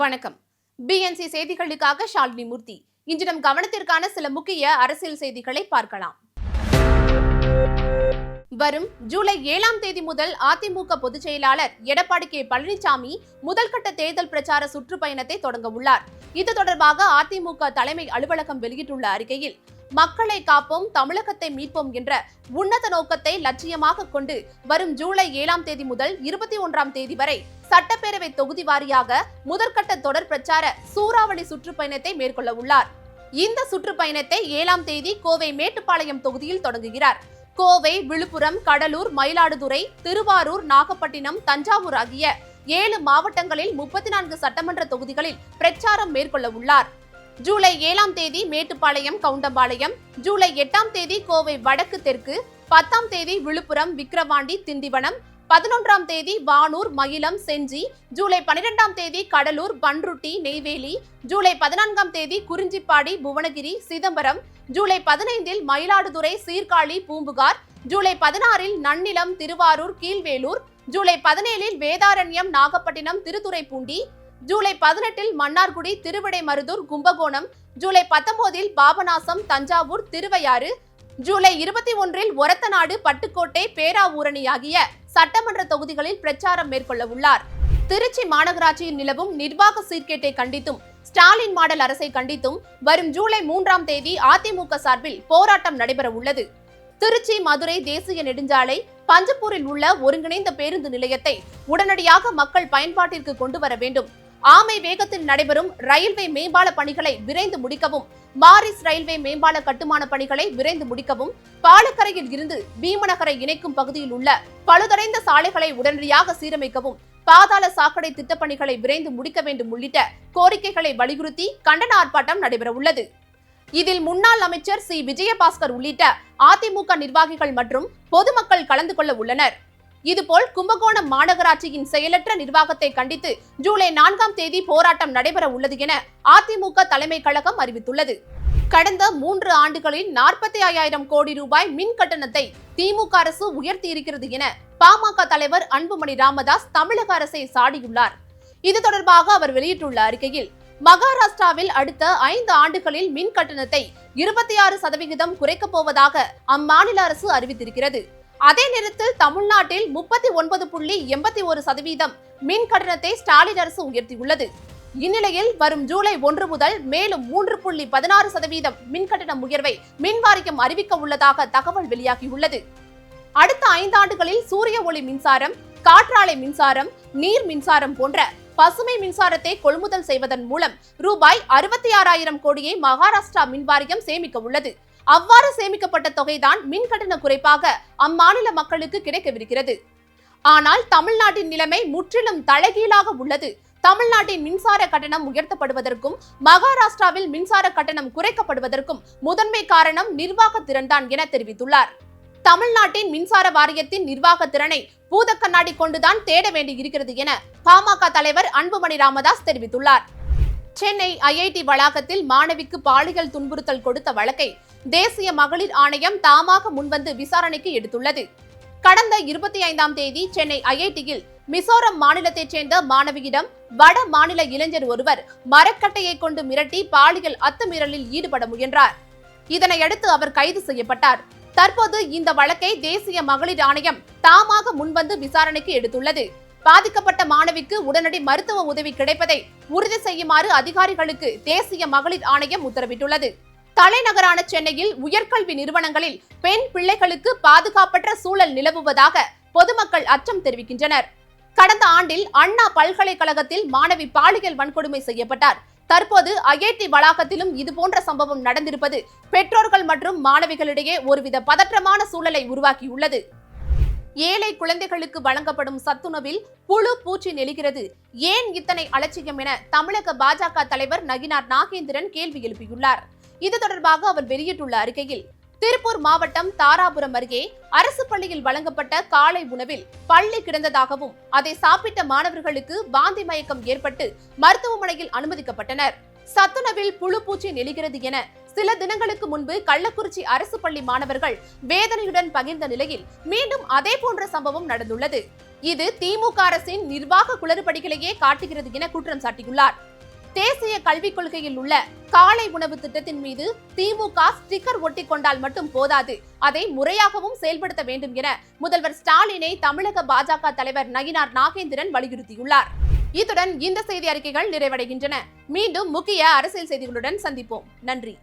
வணக்கம். பிஎன்சி செய்திகளுக்காக ஷாலினி மூர்த்தி. இன்று நம் கவனத்திற்கான சில முக்கிய அரசியல் செய்திகளை பார்க்கலாம். வரும் ஜூலை ஏழாம் தேதி முதல் அதிமுக பொதுச் செயலாளர் எடப்பாடி கே. பழனிசாமி முதல்கட்ட தேர்தல் பிரச்சார சுற்றுப்பயணத்தை தொடங்க உள்ளார். இது தொடர்பாக அதிமுக தலைமை அலுவலகம் வெளியிட்டுள்ள அறிக்கையில் மக்களை காப்போம் தமிழகத்தை மீட்போம் என்ற உன்னத நோக்கத்தை லட்சியமாக கொண்டு வரும் ஜூலை ஏழாம் தேதி முதல் இருபத்தி ஒன்றாம் தேதி வரை சட்டப்பேரவை தொகுதி வாரியாக முதற்கட்ட தொடர் பிரச்சார சூறாவளி சுற்றுப்பயணத்தை மேற்கொள்ள உள்ளார். இந்த சுற்றுப்பயணத்தை ஏழாம் தேதி கோவை மேட்டுப்பாளையம் தொகுதியில் தொடங்குகிறார். கோவை விழுப்புரம் கடலூர் மயிலாடுதுறை திருவாரூர் நாகப்பட்டினம் தஞ்சாவூர் ஆகிய ஏழு மாவட்டங்களில் முப்பத்தி நான்கு சட்டமன்ற தொகுதிகளில் பிரச்சாரம் மேற்கொள்ள உள்ளார். ஜூலை ஏழாம் தேதி மேட்டுப்பாளையம் கவுண்டம்பாளையம் ஜூலை எட்டாம் தேதி கோவை வடக்கு தெற்கு பத்தாம் தேதி விழுப்புரம் விக்கிரவாண்டி திண்டிவனம் பதினொன்றாம் தேதி வானூர் மயிலம் செஞ்சி ஜூலை பனிரெண்டாம் தேதி கடலூர் பன்ருட்டி நெய்வேலி ஜூலை பதினான்காம் தேதி குறிஞ்சிப்பாடி புவனகிரி சிதம்பரம் ஜூலை பதினைந்தில் மயிலாடுதுறை சீர்காழி பூம்புகார் ஜூலை பதினாறில் நன்னிலம் திருவாரூர் கீழ்வேலூர் ஜூலை பதினேழில் வேதாரண்யம் நாகப்பட்டினம் திருத்துறைப்பூண்டி ஜூலை பதினெட்டில் மன்னார்குடி திருவிடைமருதூர் கும்பகோணம் ஜூலை பத்தொன்பதில் பாபநாசம் தஞ்சாவூர் திருவையாறு ஜூலை இருபத்தி ஒன்றில் ஒரத்தநாடு பட்டுக்கோட்டை பேராவூரணி ஆகிய சட்டமன்ற தொகுதிகளில் பிரச்சாரம் மேற்கொள்ள உள்ளார் திருச்சி மாநகராட்சியில் நிலவும் நிர்வாக சீர்கேட்டை கண்டித்தும் ஸ்டாலின் மாடல் அரசை கண்டித்தும் வரும் ஜூலை மூன்றாம் தேதி அதிமுக சார்பில் போராட்டம் நடைபெற உள்ளது திருச்சி மதுரை தேசிய நெடுஞ்சாலை பஞ்சப்பூரில் உள்ள ஒருங்கிணைந்த பேருந்து நிலையத்தை உடனடியாக மக்கள் பயன்பாட்டிற்கு கொண்டு வர வேண்டும். ஆமை வேகத்தில் நடைபெறும் ரயில்வே மேம்பால பணிகளை விரைந்து முடிக்கவும் மாரிஸ் ரயில்வே மேம்பால கட்டுமான பணிகளை விரைந்து முடிக்கவும் பாலக்கரையில் இருந்து பீமநகரை இணைக்கும் பகுதியில் உள்ள பழுதடைந்த சாலைகளை உடனடியாக சீரமைக்கவும் பாதாள சாக்கடை திட்டப்பணிகளை விரைந்து முடிக்க வேண்டும் உள்ளிட்ட கோரிக்கைகளை வலியுறுத்தி கண்டன ஆர்ப்பாட்டம் நடைபெற உள்ளது இதில் முன்னாள் அமைச்சர் சி. விஜயபாஸ்கர் உள்ளிட்ட அதிமுக நிர்வாகிகள் மற்றும் பொதுமக்கள் கலந்து கொள்ள உள்ளனர். இதுபோல் கும்பகோணம் மாநகராட்சியின் செயலற்ற நிர்வாகத்தை கண்டித்து ஜூலை நான்காம் தேதி போராட்டம் நடைபெற உள்ளது என அதிமுக தலைமை கழகம் அறிவித்துள்ளது. கடந்த மூன்று ஆண்டுகளில் நாற்பத்தி ஐயாயிரம் கோடி ரூபாய் மின் கட்டணத்தை திமுக அரசு உயர்த்தியிருக்கிறது என பாமக தலைவர் அன்புமணி ராமதாஸ் தமிழக அரசை சாடியுள்ளார். இது தொடர்பாக அவர் வெளியிட்டுள்ள அறிக்கையில் மகாராஷ்டிராவில் அடுத்த ஐந்து ஆண்டுகளில் மின் கட்டணத்தை இருபத்தி ஆறு சதவிகிதம் குறைக்கப் போவதாக அம்மாநில அரசு அறிவித்திருக்கிறது. அதே நேரத்தில் தமிழ்நாட்டில் முப்பத்தி ஒன்பது புள்ளி எண்பத்தி ஒரு சதவீதம் மின் கட்டணத்தை ஸ்டாலின் அரசு உயர்த்தியுள்ளது. இந்நிலையில் வரும் ஜூலை ஒன்று முதல் மேலும் மூன்று புள்ளி பதினாறு சதவீதம் மின் கட்டண உயர்வை மின் வாரியம் அறிவிக்க உள்ளதாக தகவல் வெளியாகியுள்ளது. அடுத்த ஐந்தாண்டுகளில் சூரிய ஒளி மின்சாரம் காற்றாலை மின்சாரம் நீர் மின்சாரம் போன்ற பசுமை மின்சாரத்தை கொள்முதல் செய்வதன் மூலம் ரூபாய் அறுபத்தி ஆறாயிரம் கோடியை மகாராஷ்டிரா மின்வாரியம் சேமிக்க உள்ளது. அவ்வாறு சேமிக்கப்பட்ட தொகைதான் மின்கட்டண குறைப்பாக அம்மாநில மக்களுக்கு கிடைக்கவிருக்கிறது. ஆனால் தமிழ்நாட்டின் நிலைமை முற்றிலும் தலைகீழாக உள்ளது. தமிழ்நாட்டின் மின்சார கட்டணம் உயர்த்தப்படுவதற்கும் மகாராஷ்டிராவில் மின்சார கட்டணம் குறைக்கப்படுவதற்கும் முதன்மை காரணம் நிர்வாக திறன்தான் என தெரிவித்துள்ளார். தமிழ்நாட்டின் மின்சார வாரியத்தின் நிர்வாக திறனை பூத கண்ணாடி கொண்டுதான் தேட வேண்டி இருக்கிறது என பாமக தலைவர் அன்புமணி ராமதாஸ் தெரிவித்துள்ளார். சென்னை ஐஐடி வளாகத்தில் மாணவிக்கு பாலியல் துன்புறுத்தல் கொடுத்த வழக்கை தேசிய மகளிர் ஆணையம் தாமாக முன்வந்து விசாரணைக்கு எடுத்துள்ளது. கடந்த இருபத்தி ஐந்தாம் தேதி சென்னை ஐஐடியில் மிசோரம் மாநிலத்தைச் சேர்ந்த மாணவியிடம் வட மாநில இளைஞர் ஒருவர் மரக்கட்டையை கொண்டு மிரட்டி பாலியல் அத்துமீறலில் ஈடுபட முயன்றார். இதனையடுத்து அவர் கைது செய்யப்பட்டார். தற்போது இந்த வழக்கை தேசிய மகளிர் ஆணையம் தாமாக முன்வந்து விசாரணைக்கு எடுத்துள்ளது. பாதிக்கப்பட்ட மாணவிக்கு உடனடி மருத்துவ உதவி கிடைப்பதை உறுதி செய்யுமாறு அதிகாரிகளுக்கு தேசிய மகளிர் ஆணையம் உத்தரவிட்டுள்ளது. தலைநகரான சென்னையில் உயர்கல்வி நிறுவனங்களில் பெண் பிள்ளைகளுக்கு பாதுகாப்பற்ற சூழல் நிலவுவதாக பொதுமக்கள் அச்சம் தெரிவிக்கின்றனர். கடந்த ஆண்டில் அண்ணா பல்கலைக்கழகத்தில் மாணவி பாலியல் வன்கொடுமை செய்யப்பட்டார். தற்போது ஐஐடி வளாகத்திலும் இதுபோன்ற சம்பவம் நடந்திருப்பது பெற்றோர்கள் மற்றும் மாணவிகளிடையே ஒருவித பதற்றமான சூழலை உருவாக்கியுள்ளது. ஏழை குழந்தைகளுக்கு வழங்கப்படும் சத்துணவில் புழு பூச்சி நெளிகிறது ஏன் இத்தனை அலட்சியம் என தமிழக பாஜக தலைவர் நகினார் நாகேந்திரன் கேள்வி எழுப்பியுள்ளார். இது தொடர்பாக அவர் வெளியிட்டுள்ள அறிக்கையில் திருப்பூர் மாவட்டம் தாராபுரம் அருகே அரசு பள்ளியில் வழங்கப்பட்ட காலை உணவில் பள்ளி கிடந்ததாகவும் அதை சாப்பிட்ட மாணவர்களுக்கு வாந்தி மயக்கம் ஏற்பட்டு மருத்துவமனையில் அனுமதிக்கப்பட்டனர். சத்துணவில் புழு பூச்சி நெளிகிறது என சில தினங்களுக்கு முன்பு கள்ளக்குறிச்சி அரசு பள்ளி மாணவர்கள் வேதனையுடன் பகிர்ந்த நிலையில் மீண்டும் அதே போன்ற சம்பவம் நடந்துள்ளது. இது திமுக அரசின் நிர்வாக குளறுபடிகளையே காட்டுகிறது என குற்றம் சாட்டியுள்ளார். தேசிய கல்விக் கொள்கையில் உள்ள காலை உணவு திட்டத்தின் மீது திமுக ஸ்டிக்கர் ஒட்டி கொண்டால் மட்டும் போதாது. அதை முறையாகவும் செயல்படுத்த வேண்டும் என முதல்வர் ஸ்டாலினை தமிழக பாஜக தலைவர் நயினார் நாகேந்திரன் வலியுறுத்தியுள்ளார். இத்துடன் இந்த செய்தி அறிக்கைகள் நிறைவடைகின்றன. மீண்டும் முக்கிய அரசியல் செய்திகளுடன் சந்திப்போம். நன்றி.